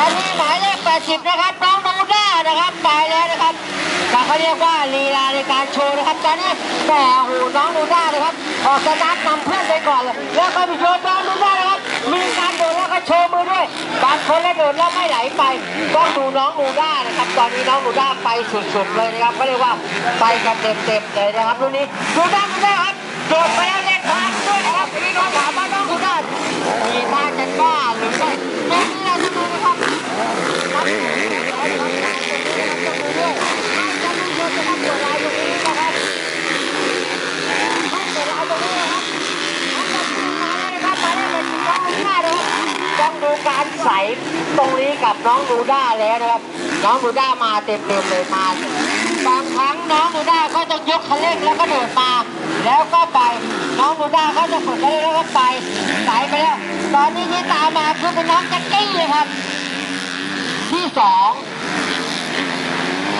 อนนี้หมายเลข 80 นะครับน้องนูด้านะครับไปแล้วนะครับแต่เขาเรียกว่าลีลาในการโชว์นะครับตอนนี้แหมโอ้โหน้องนูด้านะครับออกสตาร์ทนำเพื่อนไปก่อนเลยแล้วก็ไปโชว์น้องนูด้านะครับมีการโดดแล้วก็โชว์มือด้วยบางคนแล้วโดดแล้วไม่ไหลไปต้องดูน้องนูด้านะครับ ตอนนี้น้องนูด้าไปสุดๆเลยนะครับก็เรียกว่าไปกันเต็มๆเลยนะครับรุ่นนี้นูด้านูด้าครับโดดไปแล้วเล่นทางด้วยนะครับทีนี้น้องถามว่าน้องนูด้ามีท่าจะกล้าหรือไม่ไม่มีอะไรจะดูนะครับ ต้องดู การใส่ตรงนี้กับน้องดูด้าแล้วนะครับ น้องดูด้ามาเต็มเต็มเลยมาบางครั้งน้องดูด้าก็ต้องยกคันเร่งแล้วก็เดินมา แล้วก็ไปน้องดูด้าก็จะฝึกคันเร่งแล้วก็ไปใส่ไปแล้วตอนนี้ที่ตามมาคือเป็นน้องแจ็คกี้ครับ ที่สอง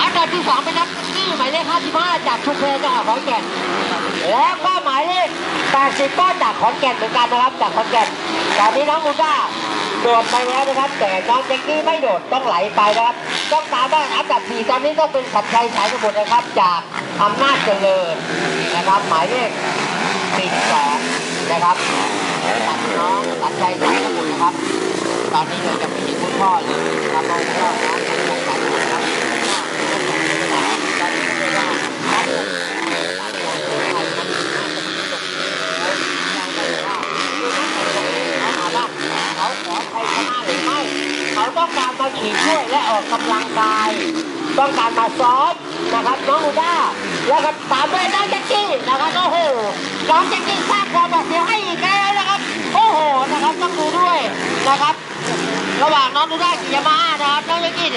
อันดับที่สองเป็นนักกี้หมายเลข55จากชุมเพจังหวัดขอนแก่นแล้วก็หมายเลข80ก็จากขอนแก่นเหมือนกันนะครับจากขอนแก่นตอนนี้น้องมูด้า โดดไปแล้วนะครับ แต่น้องแจ็คกี้ไม่โดดต้องไหลไปนะครับ ต้องตามได้อันดับสี่ตอนนี้ต้องเป็นสัญชัยสายสมุทรนะครับ จากอำนาจเจริญนะครับ หมายเลข42นะครับตัดน้องสัญชัยสายสมุทรนะครับ ตอนนี้เราจะไม่เห็นคุณพ่อเลยนะครับน้องพ่อน้องสัญชัยสายสมุทรครับตอนนี้ก็ เลยว่าขาขอใครชนะหรือไม่เขาต้องการมาขี่ช่วยและออกกำลังกาย ต้องการมาซ้อมนะครับน้องอูด้าแล้วก็ตามด้วยน้องแจ็คกี้นะครับโอ้โหน้องแจ็คกี้สร้างความหวาดเสียวให้อีกแล้วนะครับโอ้โหนะครับต้องดูด้วยนะครับ ระหว่างน้องดูด้ากิยามาฮ่านะครับน้องแจ็คกี้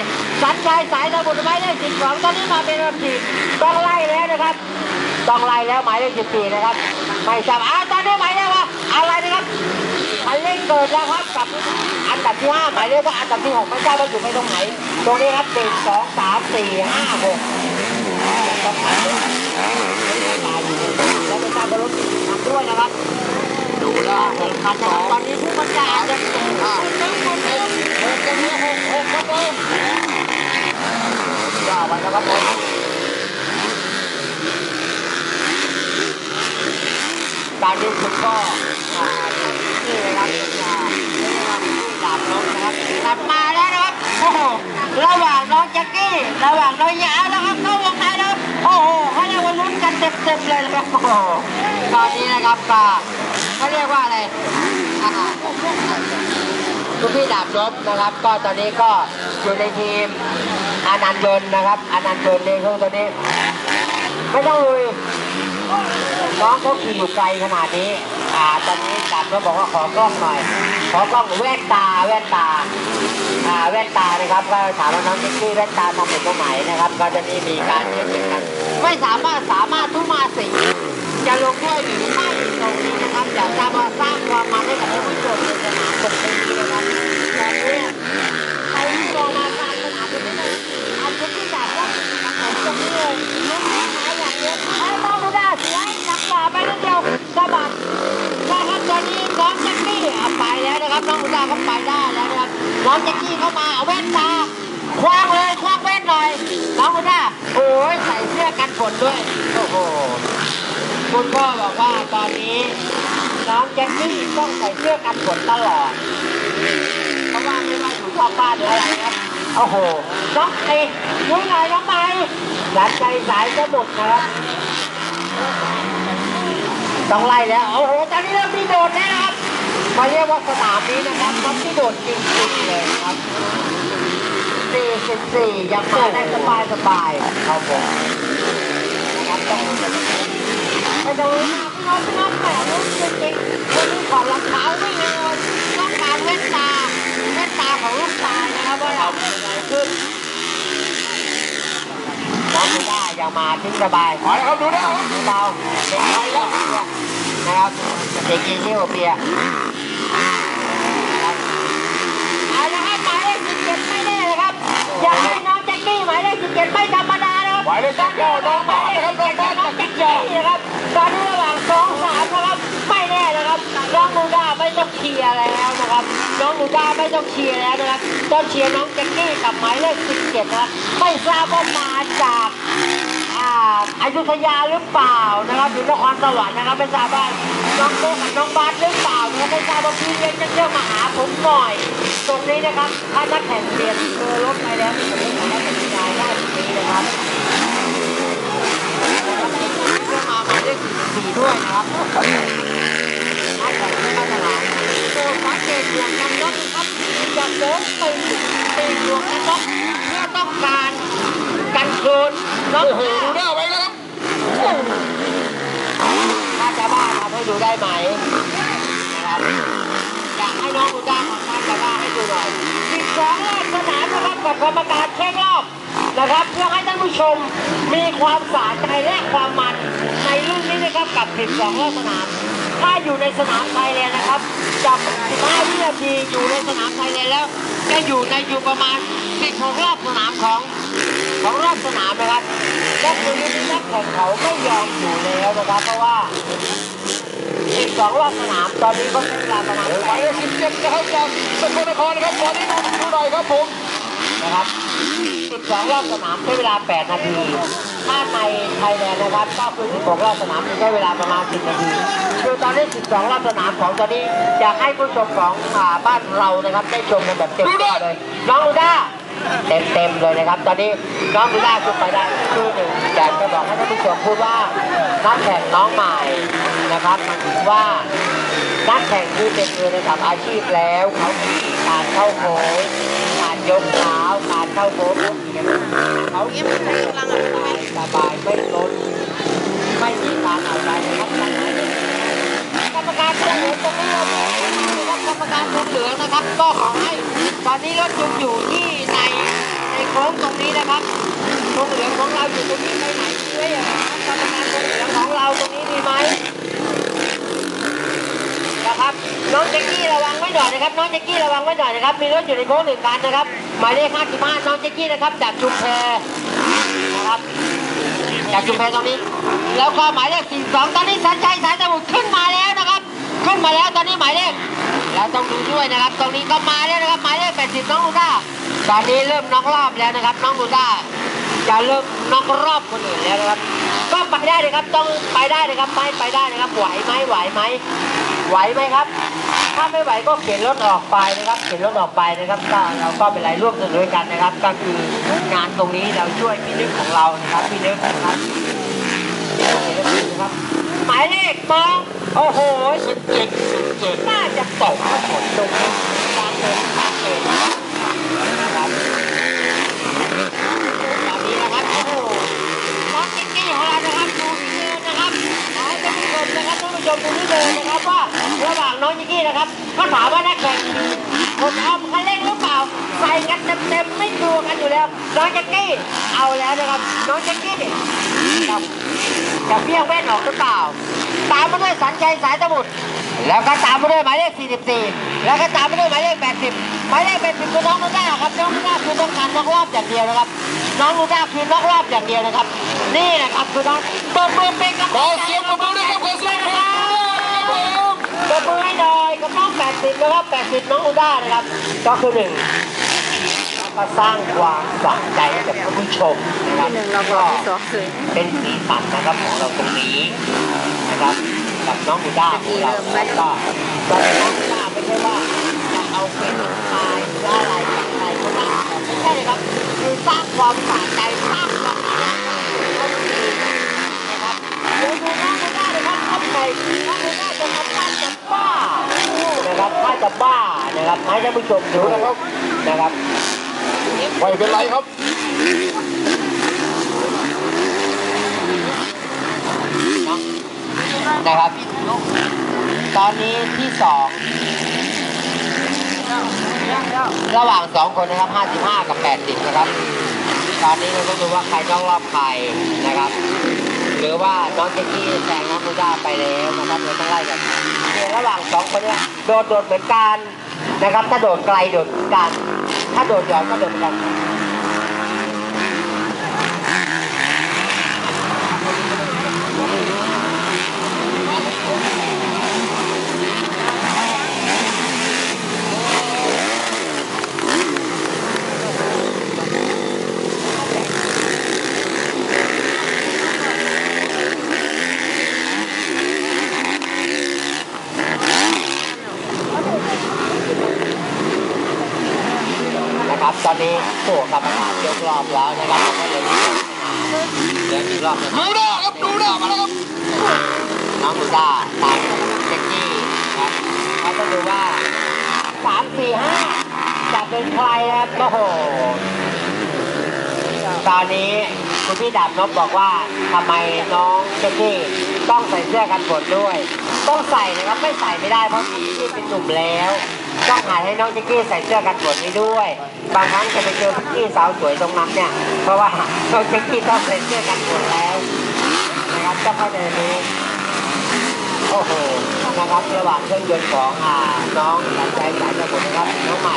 สัญชัยสายสมุทรหมายเลขสิบสองตอนนี้มาเป็นลำสี่ต้องไล่แล้วนะครับต้องไล่แล้วหมายเลขสิบสี่นะครับไม่ทราบอ่าตอนนี้หมายเลขว่าอะไรนะครับ คันเร่งเกิดแล้วครับกับอันดับที่ห้าหมายเลขว่าอันดับที่หกไม่ทราบว่าอยู่ไปตรงไหน ตรงนี้ครับหนึ่งสองสามสี่ห้าหกต้องหมายเลขตายอยู่แล้วไม่ทราบว่ารถทำด้วยนะครับดูแล้วหกคันนะครับตอนนี้ผู้บรรยายจะเป็นห้าหกคนเดียวหกหกหกครับผมว่าไว้นะครับผมการนี้คุณก็อ่นี่นะครับอ่านี่นะครับ ดาบน้องนะครับตัดมาแล้วนะครับโอ้โหระหว่างน้องแจ็คกี้ระหว่างน้องยาวนะครับเข้าวงในแล้วโอ้โหเขาเรียกว่าลุ้นกันเต็มๆเลยนะครับโอ้โหตอนนี้นะครับก็เขาเรียกว่าอะไรคุณพี่ดาบรบนะครับ ก็ตอนนี้ก็อยู่ในทีมอานันต์ยนนะครับอานันต์ยนต์นี่คือตอนนี้ ไม่ต้องลุยน้องเขาขี่อยู่ไกลขนาดนี้ อ่าตอนนี้ดาบก็บอกว่าขอกล้องหน่อย ขอกล้องแว่นตาแว่นตาอ่าแว่นตานะครับก็ถามว่าน้องเจ๊กี้แว่นตาทำเป็นตัวไหนนะครับ ก็จะมีมีการเทียบกันไม่สามารถสามารถทุมาสิจะลงด้วยหรือไม่ตรงนี้นะครับอยากทราบว่าสร้างความ คว้างเลยคว้างแว่นหน่อยน้องคุณด้าโอ้ยใส่เสื้อกันฝนด้วย โอ้โห คุณพ่อบอกว่าตอนนี้ น้องแจ็คกี้ต้องใส่เสื้อกันฝนตลอด เพราะว่าไม่ว่าอยู่ชอบบ้านหรืออะไรครับโอ้โหน้องไอ้ยุ้ยหน่อยน้องไม้หลานใจสายสมุทรนะครับต้องไล่แล้ว โอ้โห ตอนนี้เริ่มที่โดดแล้วนะครับมาเรียกว่าสนามนี้นะครับน้องที่โดดจริงๆเลยครับ 44ยังมาได้สบายสบายครับผมนะครับต้องไปดูพี่น้องพี่น้องแหมรู้จริงๆคนนี้ขอรองเท้าไม่เลยต้องการเว้นตาเว้นตาของลูกตานะครับว่าเราเป็นไรขึ้นน้องไม่ได้ยังมาทิ้งสบายมาแล้วครับดูนะเบาเด็กไทยแล้วนะครับเด็กกินเที่โอเปียรับเอาละครับหมายเลขสิบเจ็ดไม่แน่เลยครับ อยากให้น้องแจ็คกี้หมายเลขสิบเจ็ดไม่ธรรมดานะครับหมายเลขสิบเก้าน้องบาสนะครับน้องบาสน้องแจ็คกี้นะครับตอนนี้ระหว่างสองสามนะครับไม่แน่นะครับน้องมูด้าไม่ต้องเชียร์แล้วนะครับน้องลูด้าไม่ต้องเชียร์แล้วนะครับต้องเชียร์น้องแจ็คกี้กับหมายเลข17นะครับไม่ทราบว่ามาจาก อายุธยาหรือเปล่านะครับหรือนครสวรรค์นะครับไม่ทราบว่าน้องโก้กับน้องบาสหรือเปล่านะครับไม่ทราบว่าพี่เลี้ยงจะเที่ยวมาหาผมหน่อย ตรงนี้นะครับถ้านักแข่งเปลี่ยนเบอร์รถไปแล้วผมไม่สามารถตัดสินใจได้ตรงนี้นะครับเพื่อมาหมายเลขสี่ด้วยนะครับนักแข่งที่มาตลาดโปรดสังเกตหมวกกันน็อกนะครับจะโค้งตึงตึงหมวกกันน็อกเพื่อต้องการ กันโคลนน้องโอ้โหดูหน้าไว้แล้วครับถ้าจะบ้าทำให้ดูได้ไหมนะครับอยากให้น้องดูได้ของท่านจะบ้าให้ดูหน่อย12รอบสนามนะครับกับกรรมการเช็ครอบนะครับเพื่อให้ท่านผู้ชมมีความสะใจและความมันในรุ่นนี้นะครับกับ 12รอบสนาม ถ้าอยู่ในสนามไทยแลนด์นะครับจับ15วินาทีอยู่ในสนามไทยแลนด์แล้ว จะอยู่ในอยู่ประมาณ16รอบสนามของ ของรอบสนามนะครับและคือรุ่นนี้นักแข่งเขาไม่ยอมอยู่แล้วนะครับ เพราะว่าอีกสองรอบสนามตอนนี้ก็ใช้เวลาประมาณหมายเลขสิบเจ็ดนะครับจากสกลนครนะครับตอนนี้ดูดูหน่อยครับผมนะครับ12รอบสนามใช้เวลา8นาทีถ้าในไทยแลนด์นะครับก็คือ16รอบสนามใช้เวลาประมาณ10นาทีคือตอนนี้12รอบสนามของตอนนี้อยากให้ผู้ชมของอ่าบ้านเรานะครับได้ชมกันแบบเต็มที่เลยน้องลูด้า เต็มๆเลยนะครับ ตอนนี้น้องลูด้าขึ้นไปได้ชื่อหนึ่งอยากจะบอกให้ท่านผู้ชมพูดว่านักแข่งน้องใหม่นะครับว่านักแข่งที่เป็นมือระดับอาชีพแล้วเขามีการเข้าโค้งการยกเท้าการเข้าโค้งเขาเก็บสบายสบายไม่ล้นไม่มีการเอาใจนะครับกรรมการตรงเหลืองตรงนี้นะครับกรรมการตรงเหลืองนะครับก็ขอให้ ตอนนี้รถยนต์อยู่ที่ในในโค้งตรงนี้นะครับตรงเหลืองของเราอยู่ตรงนี้ไปไหนเรื่อยอะครับกรรมการตรงเหลืองของเราตรงนี้มีไหมนะครับน้องแจ็คกี้ระวังไว้หน่อยนะครับน้องแจ็คกี้ระวังไว้หน่อยนะครับมีรถอยู่ในโค้งหนึ่งคันนะครับหมายเลข55น้องแจ็คกี้นะครับจากชุมแพนะครับจากชุมแพตรงนี้ แล้วก็หมายเลข42ตอนนี้สัญชัยสายสมุทรขึ้นมาแล้วนะครับ ขึ้นมาแล้วตอนนี้หมายเลขเราต้องดูด้วยนะครับ ตรงนี้ก็มาแล้วนะครับหมายเลข80น้องลูด้าตอนนี้เริ่มน็อกรอบแล้วนะครับ น้องลูด้าจะเริ่มน็อกรอบคนอื่นแล้วนะครับ ก็ไปได้เลยครับต้องไปได้เลยครับไม่ไปได้นะครับไหวไหมไหวไหมไหวไหมครับ ถ้าไม่ไหวก็เข็นรถออกไปนะครับ เข็นรถออกไปนะครับก็เราก็เป็นไรร่วมสนุกด้วยกันนะครับ ก็คืองานตรงนี้เราช่วยพี่นึกของเรานะครับพี่นึกนะครับหมายเลขมอง โอ้โหสุดเก่งสุดเก่งน่าจะตกทั้งหมตรงนี้ตามเลยตามเลยนะครับตอนนี้นะครับโอ้โหน้องกิ๊กกี้ของเรานะครับดูเดินนะครับขอให้ท่านผู้ชมนะครับท่านผู้ชมดูที่เดินะครับว่าระหว่างน้องกิ๊กกี้นะครับก็ถามว่านักแข่งคนเอาคันเร่งหรือเปล่าใส่กันเต็มๆไม่กลัวกันอยู่แล้วน้องแจ็คกี้เอาแล้วนะครับน้องแจ็คกี้กับจะเบี้ยงแว่นออกหรือเปล่า ตามมาด้วยสัญชัยสายสมุทรแล้วก็ตามมาด้วยหมายเลข 44 แล้วก็ตามมาด้วยหมายเลข 80 หมายเลข 80คือน้องลูด้าครับ น้องลูด้าคือต้องการน็อกรอบอย่างเดียวนะครับ น้องลูด้าคือน็อกรอบอย่างเดียวนะครับ นี่นะครับคือน้องเปิดมือเป็นกำขลัองเสียงปรบมือด้วยครับขอเสียงปรบมือด้วยครับผมเปิดมือให้หน่อยกับน้อง 80นะครับ80 น้องลูด้านะครับ ก็คือหนึ่งก็สร้างความฝังใจให้กับท่านผู้ชมนะครับที่หนึ่งเราบอกที่สองเลยเป็นสีสันนะครับของเราตรงนี้นะ ครับกับน้องบูด้าของเราแล้วก็ก็น้องบูด้าไม่ใช่ว่าจะเอาเป็นตายหรืออะไรอะไรก็ได้ไม่ใช่ครับคือสร้างความสะใจสร้างความนะครับเดี๋ยวดูน้องบูด้าเลยครับทำไงน้องบูด้าจะทำท่าจะบ้านะครับถ้าจะบ้านะครับให้ท่านผู้ชมดูนะครับนะครับไม่เป็นไรครับนะ นะครับ ตอนนี้ที่สองระหว่างสองคนนะครับ55 กับ 80 นะครับ ตอนนี้เราต้องดูว่าใครต้องรอบใครนะครับ หรือว่าน้องเจคกี้แซงน้องมูด้าไปแล้วนะครับเราต้องไล่กันเดี๋ยวระหว่างสองคนเนี้โดดโดดเหมือนกันนะครับ ถ้าโดดไกลโดดเหมือนกัน ถ้าโดดหย่อนก็โดดเหมือนกัน ครับตอน นี้โอ้กรรมการยกรอบแล้วนะครับก็เลยเหลืออีกรอบหนึงดูหน้าครับดูหน้ามาแล้วครับน้องบูด้าตามเจกกี้ครับเราต้องดูว่าสามสี่ห้าจะเป็นใครนะครับโอ้โหตอนนี้คุณพี่ดาบนพบอกว่าทำไมน้องเจกกี้ต้องใส่เสื้อกันฝนด้วย ต้องใส่นะครับไม่ใส่ไม่ได้เพราะพี่ที่เป็นหนุ่มแล้ว ต้องหาให้น้องจิกกี้ใส่เสื้อกันฝนนี้ด้วย บางครั้งจะไปเจอพี่กี้สาวสวยตรงนั้นเนี่ย เพราะว่าน้องจิกกี้ต้องใส่เสื้อกันฝนแล้วนะครับเจ้าพ่อเดินนี้โอ้โหนะครับระหว่างเครื่องยนต์ของอน้องสายใจสายระบุนนะครับน้องใหม่